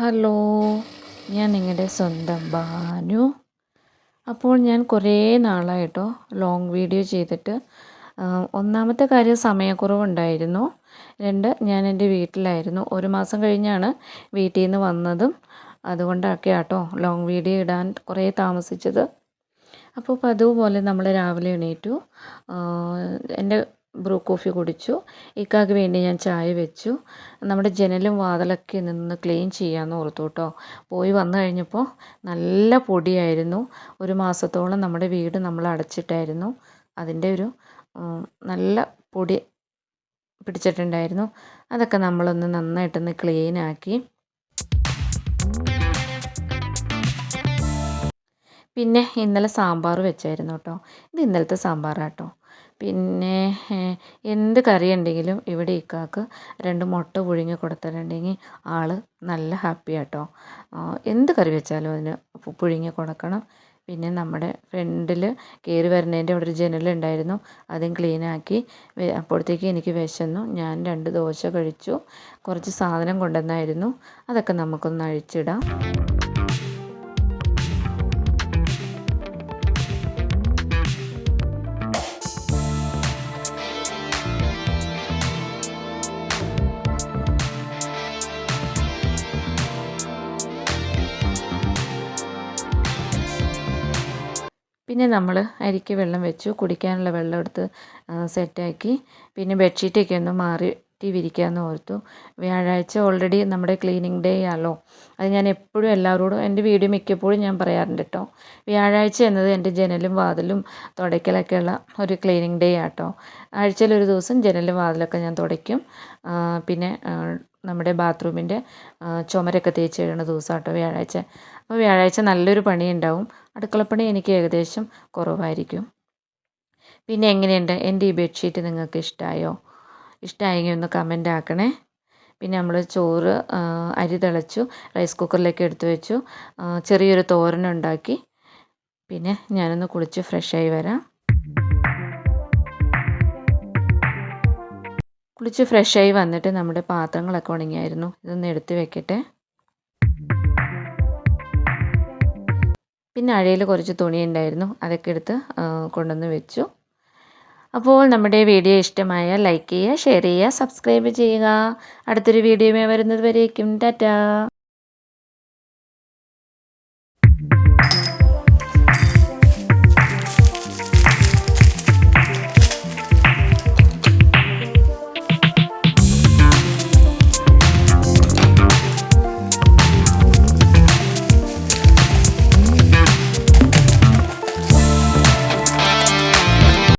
Hello ഞാൻ നിങ്ങളുടെ സ്വന്തം ബാനു അപ്പോൾ ഞാൻ കുറേ നാളായിട്ടോ ലോങ് വീഡിയോ ചെയ്തിട്ട് ഒന്നാമത്തെ കാര്യം സമയക്കുറവുണ്ടായിരുന്നു. രണ്ട് ഞാൻ എന്റെ വീട്ടിലായിരുന്നു. ഒരു മാസം കഴിഞ്ഞാണ് വീട്ടിൽ നിന്ന് വന്നതും അതുകൊണ്ടൊക്കെ ആട്ടോ ലോങ് വീഡിയോ ഇടാൻ കുറേ താമസിച്ചത്. അപ്പോൾ പതിവ് പോലെ നമ്മൾ രാവിലെ എണീറ്റു. എന്റെ ബ്രൂ കോഫി കുടിച്ചു. ഇക്കാക്ക് വേണ്ടി ഞാൻ ചായ വെച്ചു. നമ്മുടെ ജനലും വാതിലൊക്കെ നിന്ന് ക്ലീൻ ചെയ്യാമെന്ന് ഓർത്തു കേട്ടോ. പോയി വന്നു കഴിഞ്ഞപ്പോൾ നല്ല പൊടിയായിരുന്നു. ഒരു മാസത്തോളം നമ്മുടെ വീട് നമ്മൾ അടച്ചിട്ടായിരുന്നു. അതിന്റെ ഒരു നല്ല പൊടി പിടിച്ചിട്ടുണ്ടായിരുന്നു. അതൊക്കെ നമ്മളൊന്ന് നന്നായിട്ടൊന്ന് ക്ലീനാക്കി പിന്നെ ഇന്നലെ സാമ്പാർ വെച്ചായിരുന്നു കേട്ടോ. ഇത് ഇന്നലത്തെ സാമ്പാറാട്ടോ. പിന്നെ എന്ത് കറി ഉണ്ടെങ്കിലും ഇവിടെ ഇക്കാക്ക് രണ്ട് മുട്ട പുഴുങ്ങി കൊടുത്തിട്ടുണ്ടെങ്കിൽ ആൾ നല്ല ഹാപ്പി ആട്ടോ. എന്ത് കറി വെച്ചാലും അതിന് പുഴുങ്ങി കൊടുക്കണം. പിന്നെ നമ്മുടെ ഫ്രണ്ടിൽ കയറി വരുന്നതിന്റെ അവിടെ ഒരു ജനലുണ്ടായിരുന്നു അതും ക്ലീനാക്കി അപ്പോഴത്തേക്ക് എനിക്ക് വിശന്നു. ഞാൻ രണ്ട് ദോശ കഴിച്ചു. കുറച്ച് സാധനം കൊണ്ടുവന്നായിരുന്നു. അതൊക്കെ നമുക്കൊന്ന് അഴിച്ചിടാം. പിന്നെ നമ്മൾ അരിക്ക് വെള്ളം വെച്ചു കുടിക്കാനുള്ള വെള്ളം എടുത്ത് സെറ്റാക്കി പിന്നെ ബെഡ്ഷീറ്റൊക്കെ ഒന്ന് മാറി വിരിക്കാമെന്ന് ഓർത്തു. വ്യാഴാഴ്ച ഓൾറെഡി നമ്മുടെ ക്ലീനിങ് ഡേ ആണല്ലോ. അത് ഞാൻ എപ്പോഴും എല്ലാവരോടും എന്റെ വീഡിയോ മിക്കപ്പോഴും ഞാൻ പറയാറുണ്ട് കേട്ടോ വ്യാഴാഴ്ച എന്നത് എന്റെ ജനലും വാതിലും തുടയ്ക്കലൊക്കെയുള്ള ഒരു ക്ലീനിങ് ഡേ ആട്ടോ. ആഴ്ചയിൽ ഒരു ദിവസം ജനലും വാതിലൊക്കെ ഞാൻ തുടയ്ക്കും. പിന്നെ നമ്മുടെ ബാത്റൂമിന്റെ ചുമരൊക്കെ തേച്ച് കഴിയുന്ന ദിവസമാട്ടോ വ്യാഴാഴ്ച. അപ്പോൾ വ്യാഴാഴ്ച നല്ലൊരു പണി ഉണ്ടാവും അടുക്കളപ്പണി എനിക്ക് ഏകദേശം കുറവായിരിക്കും. പിന്നെ എങ്ങനെയുണ്ട്? എന്റെ ഈ ബെഡ്ഷീറ്റ് നിങ്ങൾക്ക് ഇഷ്ടമായോ ഇഷ്ടമായെങ്കിൽ ഒന്ന് കമന്റ് ആക്കണേ. പിന്നെ നമ്മൾ ചോറ് അരി തിളച്ചു റൈസ് കുക്കറിലേക്ക് എടുത്തു വെച്ചു. ചെറിയൊരു തോരനുണ്ടാക്കി പിന്നെ ഞാനൊന്ന് കുളിച്ച് ഫ്രഷായി വരാം. കുളിച്ച് ഫ്രഷായി വന്നിട്ട് നമ്മുടെ പാത്രങ്ങളൊക്കെ ഉണങ്ങിയായിരുന്നു. ഇതൊന്ന് എടുത്ത് വെക്കട്ടെ. പിന്നെ അഴയിൽ കുറച്ച് തുണി ഉണ്ടായിരുന്നു അതൊക്കെ എടുത്ത് കൊണ്ടുവന്ന് വെച്ചു. അപ്പോൾ നമ്മുടെ വീഡിയോ ഇഷ്ടമായ ലൈക്ക് ചെയ്യുക ഷെയർ ചെയ്യുക സബ്സ്ക്രൈബ് ചെയ്യുക. അടുത്തൊരു വീഡിയോ വരുന്നത് വരേക്കും. ടാറ്റാ.